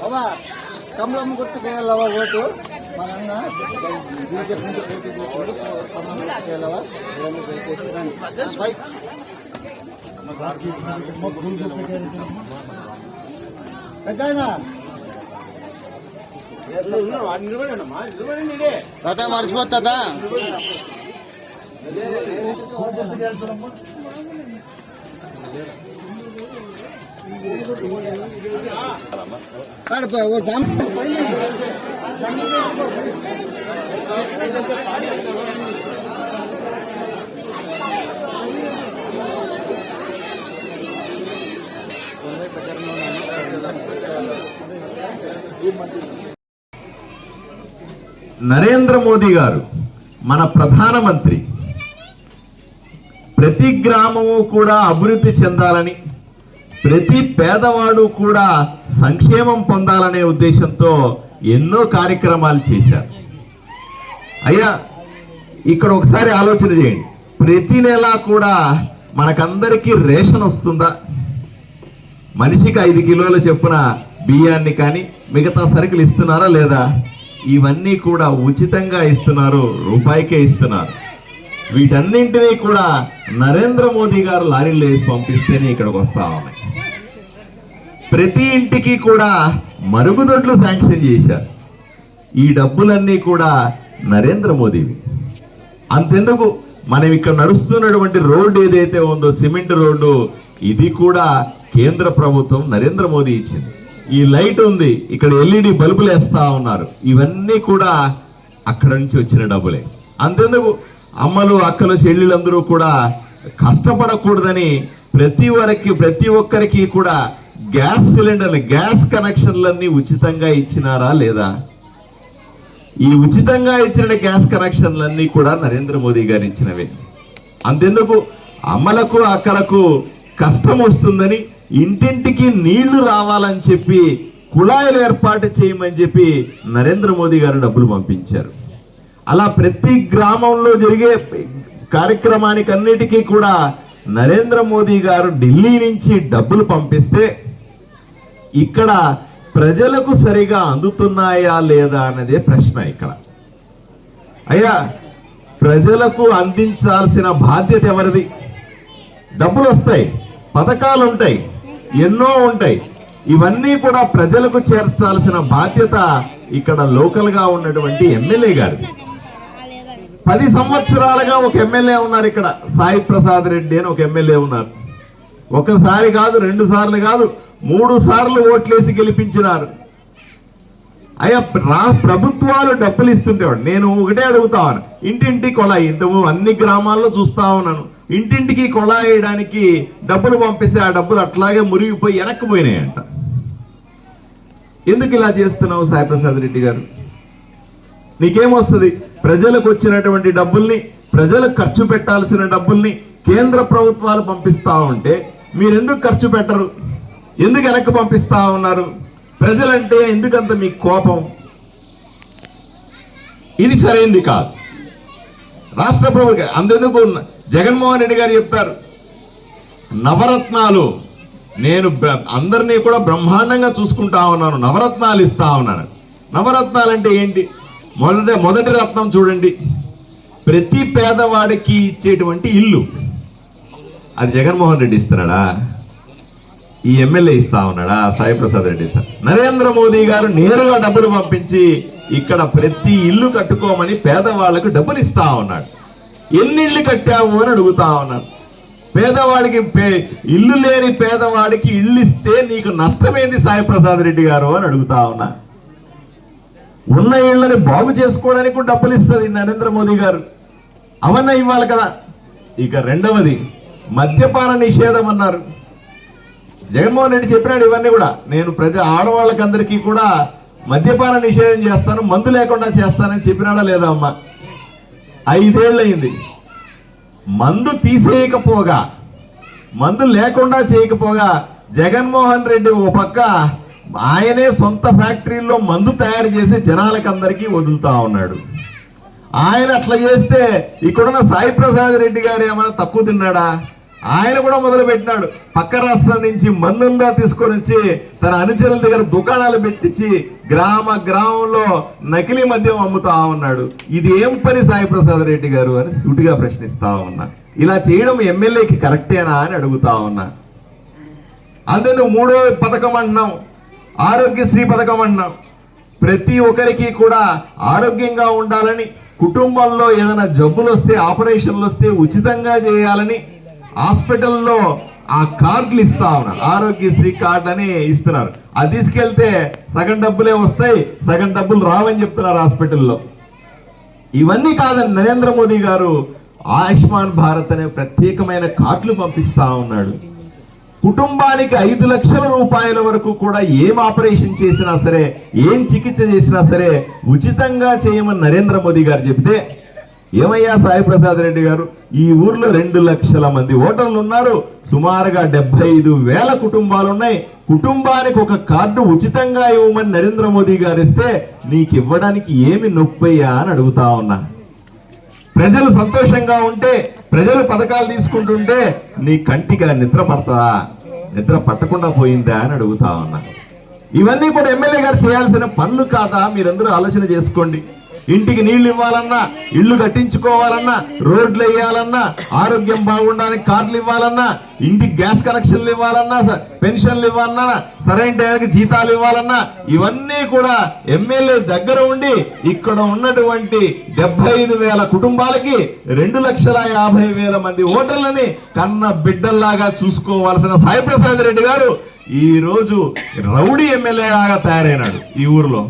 బాబా కమలం గుర్తుకే వెళ్ళవా ఓటు మా నాన్న దీనికి ముందు పోటీ చేసాడు కమలం గుర్తుకు వెళ్ళవా రెండు దయచేసి దాన్ని బైక్ పెద్ద తాత మర్చిపోతా నరేంద్ర మోదీ గారు మన ప్రధానమంత్రి ప్రతి గ్రామము కూడా అభివృద్ధి చెందాలని ప్రతి పేదవాడు కూడా సంక్షేమం పొందాలనే ఉద్దేశంతో ఎన్నో కార్యక్రమాలు చేశారు. అయ్యా ఇక్కడ ఒకసారి ఆలోచన చేయండి. ప్రతి నెల కూడా మనకందరికీ రేషన్ వస్తుందా? మనిషికి ఐదు కిలోల చెప్పున బియ్యాన్ని కానీ మిగతా సరుకులు ఇస్తున్నారా లేదా? ఇవన్నీ కూడా ఉచితంగా ఇస్తున్నారు రూపాయికే ఇస్తున్నారు. వీటన్నింటినీ కూడా నరేంద్ర మోదీ గారు లారీలు వేసి పంపిస్తేనే ఇక్కడికి వస్తా ఉన్నాయి. ప్రతి ఇంటికి కూడా మరుగుదొడ్లు శాంక్షన్ చేశారు. ఈ డబ్బులన్నీ కూడా నరేంద్ర మోదీవి. అంతెందుకు? మనం ఇక్కడ నడుస్తున్నటువంటి రోడ్డు ఏదైతే ఉందో సిమెంట్ రోడ్డు ఇది కూడా కేంద్ర ప్రభుత్వం నరేంద్ర మోదీ ఇచ్చింది. ఈ లైట్ ఉంది ఇక్కడ ఎల్ఈడి బల్బులు వేస్తా ఉన్నారు. ఇవన్నీ కూడా అక్కడ నుంచి వచ్చిన డబ్బులే. అంతెందుకు? అమ్మలు అక్కలు చెల్లెళ్ళందరూ కూడా కష్టపడకూడదని ప్రతి వరకు ప్రతి ఒక్కరికి కూడా గ్యాస్ సిలిండర్లు గ్యాస్ కనెక్షన్లన్నీ ఉచితంగా ఇచ్చినారా లేదా? ఈ ఉచితంగా ఇచ్చిన గ్యాస్ కనెక్షన్లన్నీ కూడా నరేంద్ర మోదీ గారు ఇచ్చినవే. అంతెందుకు? అమ్మలకు అక్కలకు కష్టం వస్తుందని ఇంటింటికి నీళ్ళు రావాలని చెప్పి కుళాయిలు ఏర్పాటు చేయమని చెప్పి నరేంద్ర మోదీ గారు డబ్బులు పంపించారు. అలా ప్రతి గ్రామంలో జరిగే కార్యక్రమానికి అన్నిటికీ కూడా నరేంద్ర మోదీ గారు ఢిల్లీ నుంచి డబ్బులు పంపిస్తే ఇక్కడ ప్రజలకు సరిగా అందుతున్నాయా లేదా అన్నదే ప్రశ్న ఇక్కడ. అయ్యా ప్రజలకు అందించాల్సిన బాధ్యత ఎవరిది? డబ్బులు వస్తాయి పథకాలు ఉంటాయి. ఎన్నో ఉంటాయి. ఇవన్నీ కూడా ప్రజలకు చేర్చాల్సిన బాధ్యత ఇక్కడ లోకల్గా ఉన్నటువంటి ఎమ్మెల్యే గారిది. పది సంవత్సరాలుగా ఒక ఎమ్మెల్యే ఉన్నారు ఇక్కడ. సాయి ప్రసాద్ రెడ్డి అని ఒక ఎమ్మెల్యే ఉన్నారు. ఒకసారి కాదు రెండు సార్లు కాదు మూడు సార్లు ఓట్లేసి గెలిపించినారు. అయ్యా రా ప్రభుత్వాలు డబ్బులు ఇస్తుంటేవాడు నేను ఒకటే అడుగుతాను ఇంటింటి కొలాయి ఇంత అన్ని గ్రామాల్లో చూస్తా ఉన్నాను. ఇంటింటికి కొళాయడానికి వేయడానికి డబ్బులు పంపిస్తే ఆ డబ్బులు అట్లాగే మురిగిపోయి వెనక్కి పోయినాయంట ఎందుకు ఇలా చేస్తున్నావు సాయిప్రసాద్ రెడ్డి గారు? నీకేమొస్తుంది? ప్రజలకు వచ్చినటువంటి డబ్బుల్ని ప్రజలకు ఖర్చు పెట్టాల్సిన డబ్బుల్ని కేంద్ర ప్రభుత్వాలు పంపిస్తా ఉంటే మీరు ఎందుకు ఖర్చు పెట్టరు? ఎందుకు వెనక్కి పంపిస్తా ఉన్నారు? ప్రజలంటే ఎందుకంత మీకు కోపం? ఇది సరైంది కాదు. రాష్ట్ర ప్రభుత్వం అందుకు జగన్మోహన్ రెడ్డి గారు చెప్తారు నవరత్నాలు నేను అందరినీ కూడా బ్రహ్మాండంగా చూసుకుంటా ఉన్నాను నవరత్నాలు ఇస్తా ఉన్నాను. నవరత్నాలు అంటే ఏంటి? మొదటి మొదటి రత్నం చూడండి. ప్రతి పేదవాడికి ఇచ్చేటువంటి ఇల్లు. అది జగన్మోహన్ రెడ్డి ఇస్తున్నాడా? ఈ ఎమ్మెల్యే ఇస్తా ఉన్నాడా? సాయిప్రసాద్ రెడ్డి ఇస్తా నరేంద్ర మోదీ గారు నేరుగా డబ్బులు పంపించి ఇక్కడ ప్రతి ఇల్లు కట్టుకోమని పేదవాళ్ళకు డబ్బులు ఇస్తా ఉన్నాడు. ఎన్ని ఇళ్ళు కట్టావు అని అడుగుతా ఉన్నాడు. పేదవాడికి పే- ఇల్లు లేని పేదవాడికి ఇల్లు ఇస్తే నీకు నష్టమేంది సాయి ప్రసాద్ రెడ్డి గారు అని అడుగుతా ఉన్నా. ఉన్న ఇళ్ళని బాగు చేసుకోవడానికి కూడా డబ్బులు ఇస్తుంది నరేంద్ర మోదీ గారు. అవన్నీ ఇవ్వాలి కదా. ఇక రెండవది మద్యపాన నిషేధం అన్నారు. జగన్మోహన్ రెడ్డి చెప్పినాడు ఇవన్నీ కూడా. నేను ప్రజ ఆడవాళ్ళకందరికీ కూడా మద్యపాన నిషేధం చేస్తాను మందు లేకుండా చేస్తానని చెప్పినాడా లేదా అమ్మ? ఐదేళ్ళయింది. మందు తీసేయకపోగా మందు లేకుండా చేయకపోగా జగన్మోహన్ రెడ్డి ఓ పక్క ఆయనే సొంత ఫ్యాక్టరీల్లో మందు తయారు చేసి జనాలకందరికీ వదులుతా ఉన్నాడు. ఆయన అట్లా చేస్తే ఇక్కడున్న సాయి ప్రసాద్ రెడ్డి గారు ఏమైనా తక్కువ తిన్నాడా? ఆయన కూడా మొదలు పెట్టినాడు పక్క రాష్ట్రం నుంచి మన్నందా తీసుకొని వచ్చి తన అనుచరుల దగ్గర దుకాణాలు పెట్టించి గ్రామ గ్రామంలో నకిలీ మద్యం అమ్ముతా ఉన్నాడు. ఇది ఏం పని సాయి ప్రసాద్ రెడ్డి గారు అని సూటిగా ప్రశ్నిస్తా ఉన్నా. ఇలా చేయడం ఎమ్మెల్యేకి కరెక్టేనా అని అడుగుతా ఉన్నా. అంతేందుకు మూడో పథకం అంటున్నాం ఆరోగ్యశ్రీ పథకం అంటున్నాం ప్రతి ఒక్కరికి కూడా ఆరోగ్యంగా ఉండాలని కుటుంబంలో ఏదైనా జబ్బులు వస్తే ఆపరేషన్లు వస్తే ఉచితంగా చేయాలని హాస్పిటల్లో ఆ కార్డులు ఇస్తా ఉన్నారు. ఆరోగ్యశ్రీ కార్డు అని ఇస్తున్నారు. అది తీసుకెళ్తే సగం డబ్బులే వస్తాయి సగం డబ్బులు రావని చెప్తున్నారు హాస్పిటల్లో. ఇవన్నీ కాదని నరేంద్ర మోదీ గారు ఆయుష్మాన్ భారత్ అనే ప్రత్యేకమైన కార్డులు పంపిస్తా ఉన్నాడు. కుటుంబానికి ఐదు లక్షల రూపాయల వరకు కూడా ఏం ఆపరేషన్ చేసినా సరే ఏం చికిత్స చేసినా సరే ఉచితంగా చేయమని నరేంద్ర మోదీ గారు చెబితే ఏమయ్యా సాయి ప్రసాద్ రెడ్డి గారు? ఈ ఊర్లో రెండు లక్షల మంది ఓటర్లు ఉన్నారు. సుమారుగా డెబ్బై ఐదు వేల కుటుంబాలు ఉన్నాయి కుటుంబానికి ఒక కార్డు ఉచితంగా ఇవ్వమని నరేంద్ర మోదీ గారు ఇస్తే నీకు ఇవ్వడానికి ఏమి నొప్పయ్యా అని అడుగుతా ఉన్నా. ప్రజలు సంతోషంగా ఉంటే ప్రజలు పథకాలు తీసుకుంటుంటే నీ కంటిగా నిద్ర పడతా నిద్ర పట్టకుండా పోయిందా అని అడుగుతా ఉన్నా. ఇవన్నీ కూడా ఎమ్మెల్యే గారు చేయాల్సిన పనులు కాదా? మీరందరూ ఆలోచన చేసుకోండి. ఇంటికి నీళ్ళు ఇవ్వాలన్నా ఇల్లు కట్టించుకోవాలన్నా రోడ్లు వేయాలన్నా ఆరోగ్యం బాగుండడానికి కార్లు ఇవ్వాలన్నా ఇంటికి గ్యాస్ కనెక్షన్లు ఇవ్వాలన్నా స- పెన్షన్లు ఇవ్వాలన్నా సరైన టైంకి జీతాలు ఇవ్వాలన్నా ఇవన్నీ కూడా ఎమ్మెల్యే దగ్గర ఉండి ఇక్కడ ఉన్నటువంటి డెబ్బై ఐదు వేల కుటుంబాలకి రెండు లక్షల యాభై వేల మంది ఓటర్లని కన్న బిడ్డల్లాగా చూసుకోవాల్సిన సాయి ప్రసాద్ రెడ్డి గారు ఈ రోజు రౌడీ ఎమ్మెల్యేలాగా తయారైనాడు ఈ ఊర్లో.